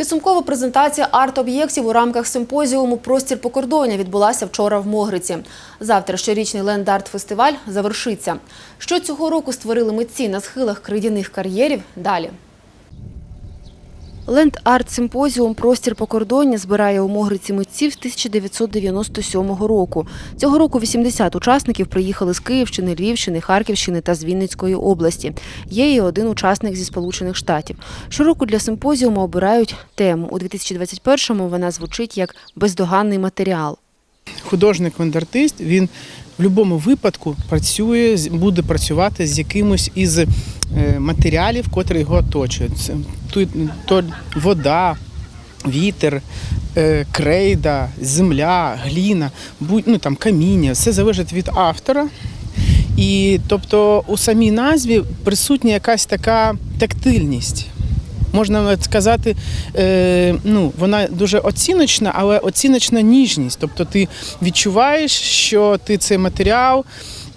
Підсумкова презентація арт-об'єктів у рамках симпозіуму Простір покордоння відбулася вчора в Могриці. Завтра щорічний ленд-арт-фестиваль завершиться. Що цього року створили митці на схилах кридяних кар'єрів? Далі. Ленд-арт-симпозіум Простір покордоння збирає у Могриці митців з 1997 року. Цього року 80 учасників приїхали з Київщини, Львівщини, Харківщини та з Вінницької області. Є і один учасник зі Сполучених Штатів. Щороку для симпозіуму обирають тему. У 2021-му вона звучить як бездоганний матеріал. художник-вендартист, він в будь-якому випадку працює, буде працювати з якимось із е, матеріалів, котрі його оточують. Тут то вода, вітер, е, крейда, земля, гліна, будь, ну, там, каміння. Все залежить від автора. І тобто у самій назві присутня якась така тактильність. Можна сказати, е, ну, вона дуже оціночна, але оціночна ніжність. Тобто ти відчуваєш, що ти цей матеріал,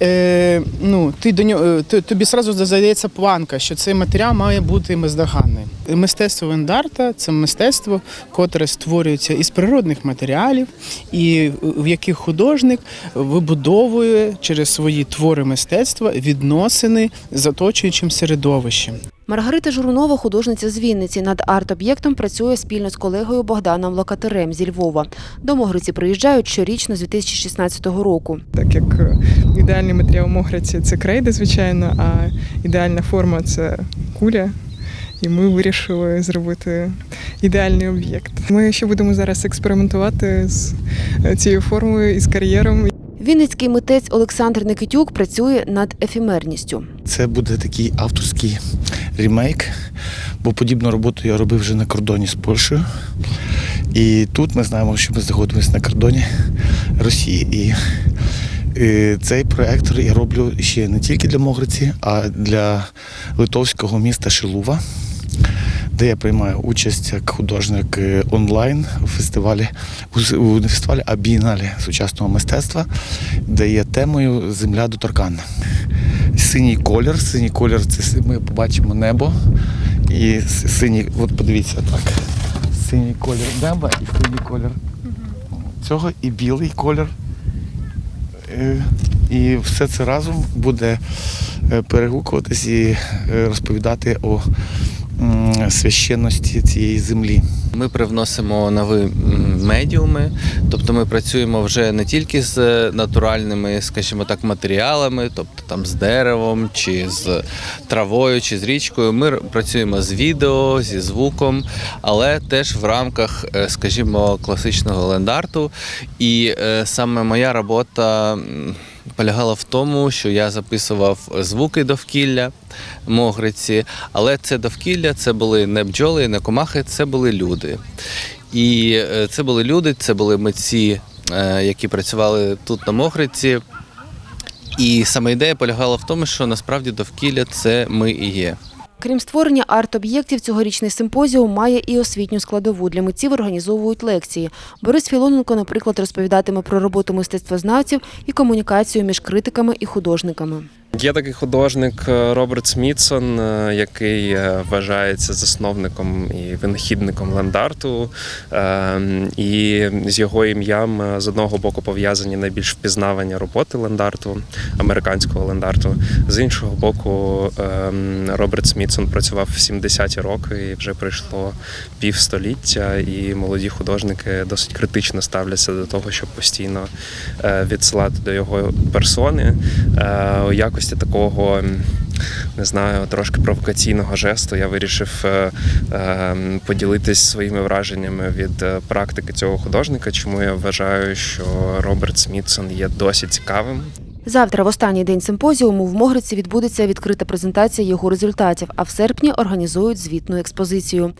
е, ну, ти до нього, е, тобі одразу задається планка, що цей матеріал має бути бездоганний. Мистецтво вендарта це мистецтво, котре створюється із природних матеріалів, і в яких художник вибудовує через свої твори мистецтва відносини з оточуючим середовищем. Маргарита Журунова, художниця з Вінниці, над арт-об'єктом працює спільно з колегою Богданом Локатерем зі Львова. До Могриці приїжджають щорічно з 2016 року. Так як е, ідеальний матеріал мохраці це крейда, звичайно, а ідеальна форма це куля. І ми вирішили зробити ідеальний об'єкт. Ми ще будемо зараз експериментувати з е, цією формою і з кар'єром. Вінницький митець Олександр Никитюк працює над ефемерністю. Це буде такий авторський ремейк, бо подібну роботу я робив вже на кордоні з Польщею. І тут ми знаємо, що ми знаходимося на кордоні Росії. І, е, цей проект я роблю ще не тільки для Могриці, а для литовського міста Шилува, де я приймаю участь як художник е, онлайн у фестивалі, у не фестивалі, а бієналі сучасного мистецтва, де є темою Земля доторканна синій колір. Синій колір це ми побачимо небо. І синій, от подивіться так. Синій колір неба і синій колір цього, і білий колір. Е, І все це разом буде е, перегукуватись і е, розповідати о священності цієї землі. Ми привносимо нові медіуми, тобто ми працюємо вже не тільки з натуральними, скажімо так, матеріалами, тобто там з деревом, чи з травою, чи з річкою. Ми працюємо з відео, зі звуком, але теж в рамках, е, скажімо, класичного лендарту. І е, саме моя робота. Полягала в тому, що я записував звуки довкілля Могриці, але це довкілля це були не бджоли, не комахи, це були люди. І е, це були люди, це були митці, е, які працювали тут на Могриці. І саме ідея полягала в тому, що насправді довкілля це ми і є. Крім створення арт-об'єктів, цьогорічний симпозіум має і освітню складову. Для митців організовують лекції. Борис Філоненко, наприклад, розповідатиме про роботу мистецтвознавців і комунікацію між критиками і художниками. Є такий художник е, Роберт Смітсон, е, який е, вважається засновником і винахідником лендарту. Е, І з його ім'ям з одного боку пов'язані найбільш впізнавані роботи лендарту, американського лендарту. З іншого боку, е, Роберт Смітсон працював в 70-ті роки і вже пройшло півстоліття, і молоді художники досить критично ставляться до того, щоб постійно відсилати до його персони. У якості такого. Не знаю, трошки провокаційного жесту я вирішив е, е, поділитись своїми враженнями від е, практики цього художника, чому я вважаю, що Роберт Смітсон є досить цікавим. Завтра, в останній день симпозіуму, в Могриці відбудеться відкрита презентація його результатів, а в серпні організують звітну експозицію.